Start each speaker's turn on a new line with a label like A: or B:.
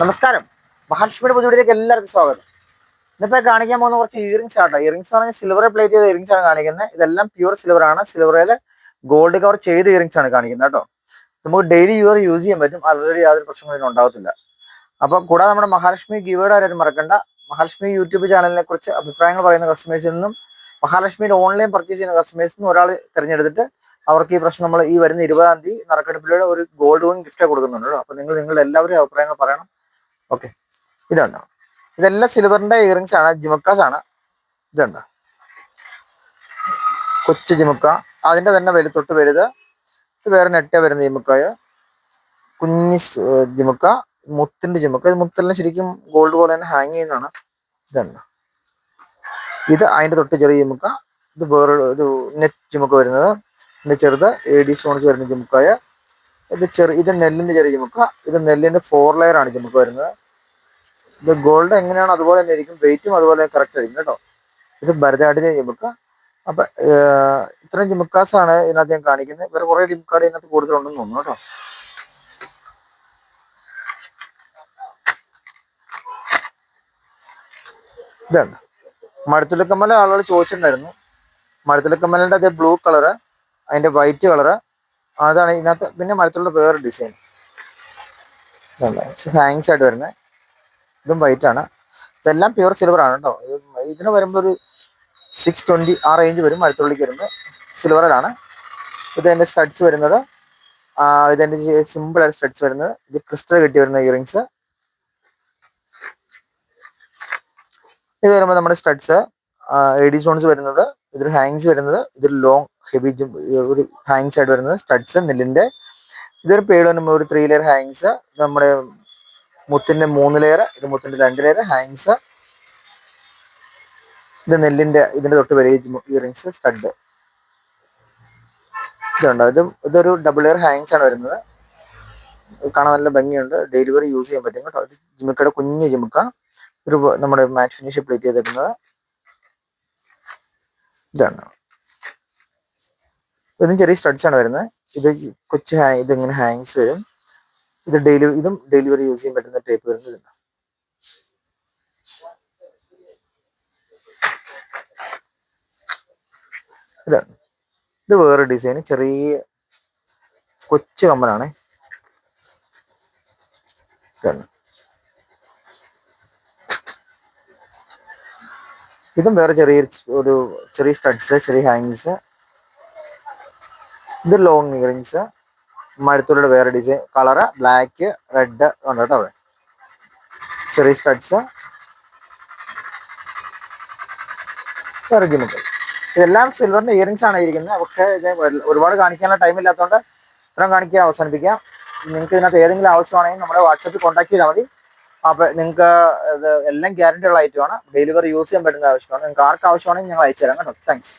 A: നമസ്കാരം. മഹാലക്ഷ്മിയുടെ പുതിയവിടേക്ക് എല്ലാവർക്കും സ്വാഗതം. ഇന്നിപ്പോ കാണിക്കാൻ പോകുന്ന കുറച്ച് ഇയറിംഗ്സ് ആട്ടോ. ഇയറിംഗ്സ് പറഞ്ഞാൽ സിൽവർ പ്ലേറ്റ് ചെയ്ത ഇയറിംഗ്സ് ആണ് കാണിക്കുന്നത്. ഇതെല്ലാം പ്യൂർ സിൽവർ ആണ്. സിൽവറിൽ ഗോൾഡ് കവർ ചെയ്ത ഇയറിംഗ്സ് ആണ് കാണിക്കുന്നത് കേട്ടോ. നമുക്ക് ഡെയിലി യൂസ് യൂസ് ചെയ്യാൻ പറ്റും. ആൾറെഡി യാതൊരു പ്രശ്നങ്ങളും ഉണ്ടാവത്തില്ല. അപ്പൊ കൂടാതെ നമ്മുടെ മഹാലക്ഷ്മി ഗീവേഡ് ആരും മറക്കണ്ട. മഹാലക്ഷ്മി യൂട്യൂബ് ചാനലിനെ കുറിച്ച് അഭിപ്രായങ്ങൾ പറയുന്ന കസ്റ്റമേഴ്സിൽ നിന്നും മഹാലക്ഷ്മിയിൽ ഓൺലൈൻ പർച്ചേസ് ചെയ്യുന്ന കസ്റ്റമേഴ്സിൽ നിന്ന് ഒരാൾ തിരഞ്ഞെടുത്തിട്ട് അവർക്ക് ഈ പ്രശ്നം നമ്മൾ ഈ വരുന്ന ഇരുപതാം തീയതി നറുക്കെടുപ്പിലൂടെ ഒരു ഗോൾഡ് കോയിൻ ഗിഫ്റ്റ് കൊടുക്കുന്നുണ്ട് കേട്ടോ. അപ്പൊ നിങ്ങൾ നിങ്ങളുടെ എല്ലാവരും അഭിപ്രായങ്ങൾ പറയണം. ഓക്കെ ഇതുണ്ടോ? ഇതെല്ലാം സിൽവറിന്റെ ഇയറിങ്സ് ആണ് ജിമുക്കാസ് ആണ്. ഇതുണ്ടോ? കൊച്ചു ജിമുക്ക അതിന്റെ തന്നെ വലു തൊട്ട് വലുത്. ഇത് വേറെ നെറ്റ വരുന്ന ജിമുക്കായ കുഞ്ഞി ജിമുക്ക മുത്തിന്റെ ജിമുക്ക ഇത് മുത്തെല്ലാം ശരിക്കും ഗോൾഡ് പോലെ തന്നെ ഹാങ് ചെയ്യുന്നതാണ്. ഇതുണ്ടോ? ഇത് അതിന്റെ തൊട്ട് ചെറിയ ജിമുക്ക ഇത് വേറെ ഒരു നെറ്റ് ജിമുക്ക വരുന്നത്. ഇതിന്റെ ചെറുത് എ ഡി സ്റ്റോൺസ് വരുന്ന ജിമുക്കായ ഇത് ചെറു ഇത് നെല്ലിന്റെ ചെറിയ ചുമക്ക ഇത് നെല്ലിന്റെ ഫോർ ലെയർ ആണ് ചുമക്ക വരുന്നത്. ഇത് ഗോൾഡ് എങ്ങനെയാണ് അതുപോലെ തന്നെ ആയിരിക്കും വെയിറ്റും അതുപോലെ കറക്റ്റ് ആയിരിക്കും കേട്ടോ. ഇത് ഭരതനാട്യ ചുമക്ക അപ്പൊ ഇത്രയും ആണ് ഇതിനകത്ത് ഞാൻ കാണിക്കുന്നത്. വേറെ കുറെ ചുമക്കാട് ഇതിനകത്ത് കൂടുതലുണ്ടെന്ന് തോന്നുന്നു കേട്ടോ. ഇതാണ്. മഴത്തുലക്കമ്മല ആളുകൾ ചോദിച്ചിട്ടുണ്ടായിരുന്നു. മഴത്തുലക്കമ്മലിന്റെ അതേ ബ്ലൂ കളറ് അതിന്റെ വൈറ്റ് കളറ് അതാണ്. ഇതിനകത്ത് പിന്നെ മരത്തിലുള്ള വേറെ ഡിസൈൻ ഹാങ്സ് ആയിട്ട് വരുന്നത് ഇതും വൈറ്റ് ആണ്. ഇതെല്ലാം പ്യുവർ സിൽവർ ആണ് കേട്ടോ. ഇത് ഇതിന് വരുമ്പോൾ ഒരു സിക്സ് ട്വന്റി ആ റേഞ്ച് വരും മഴത്തുള്ളിക്ക് വരുമ്പോൾ സിൽവറിലാണ് ഇത് സ്റ്റഡ്സ് വരുന്നത്. ഇതെന്റെ ആയിട്ട് സ്റ്റഡ്സ് വരുന്നത്. ഇത് ക്രിസ്റ്റൽ കെട്ടി വരുന്ന ഇയറിങ്സ് ഇത് വരുമ്പോൾ നമ്മുടെ സ്റ്റഡ്സ് എ ഡി സ്റ്റോൺസ് വരുന്നത് ഇതിൽ ഹാങ്സ് വരുന്നത് ഇതിൽ ലോങ് ഹെവി ഒരു ഹാങ്സ് ആയിട്ട് വരുന്നത് സ്റ്റഡ്സ് നെല്ലിന്റെ. ഇതൊരു പേട് വരുമ്പോൾ ഒരു ത്രീ ലെയർ ഹാങ്സ് നമ്മുടെ മുത്തിന്റെ മൂന്ന് ലെയർ ഇത് മുത്തിന്റെ രണ്ട് ലെയർ ഹാങ്സ് ഇത് നെല്ലിന്റെ ഇതിന്റെ തൊട്ട് വലിയ ഇയറിങ്സ് സ്റ്റഡ് ഇതുണ്ടോ? ഇത് ഇതൊരു ഡബിൾ ലെയർ ഹാങ്സ് ആണ് വരുന്നത്. കാണാൻ നല്ല ഭംഗിയുണ്ട്. ഡെലിവറി യൂസ് ചെയ്യാൻ പറ്റും കേട്ടോ. ഇത് ജിമുക്കയുടെ കുഞ്ഞ് ജിമുക്ക. ഒരു നമ്മുടെ മാറ്റ് ഫിനിഷ് പ്ലേറ്റ് ചെയ്തേക്കുന്നത്. ഇതാണ്. ഇതും ചെറിയ സ്റ്റഡ്സ് ആണ് വരുന്നത്. ഇത് കൊച്ചു ഹാ- ഇത് ഇങ്ങനെ ഹാങ്സ് വരും. ഇത് ഡെയിലി ഇതും ഡെലിവറി യൂസ് ചെയ്യാൻ പറ്റുന്ന ടൈപ്പ് വരുന്നത് ഇതാണ്. ഇതാണ്. ഇത് വേറെ ഡിസൈൻ ചെറിയ കൊച്ചു കമ്മലാണ് ഇതാണ്. ഇതും വേറെ ചെറിയ ഒരു ചെറിയ സ്റ്റഡ്സ് ചെറിയ ഹാങ്സ് ഇത് ലോങ് ഇയറിങ്സ് മരത്തുള്ളിയുടെ വേറെ ഡിസൈൻ കളറ് ബ്ലാക്ക് റെഡ് ഉണ്ട് കേട്ടോ ചെറിയ സ്റ്റഡ്സ് വേറെ ഇതെല്ലാം സിൽവറിന്റെ ഇയറിങ്സ് ആണ് ഇരിക്കുന്നത്. പക്ഷേ ഒരുപാട് കാണിക്കാനുള്ള ടൈം ഇല്ലാത്തതുകൊണ്ട് ഇത്രയും കാണിക്കുക അവസാനിപ്പിക്കാം. നിങ്ങൾക്ക് ഇതിനകത്ത് ഏതെങ്കിലും ആവശ്യമാണെങ്കിൽ നമ്മുടെ വാട്സപ്പിൽ കോൺടാക്ട് ചെയ്താൽ മതി. അപ്പോൾ നിങ്ങൾക്ക് എല്ലാം ഗ്യാരണ്ടി ഉള്ള ഐറ്റമാണ് ഡെലിവറി യൂസ് ചെയ്യാൻ പറ്റുന്ന ആവശ്യമാണ്. നിങ്ങൾക്ക് ആർക്ക് ആവശ്യമാണെങ്കിൽ ഞങ്ങൾ അയച്ചു തരാം കേട്ടോ. താങ്ക്സ്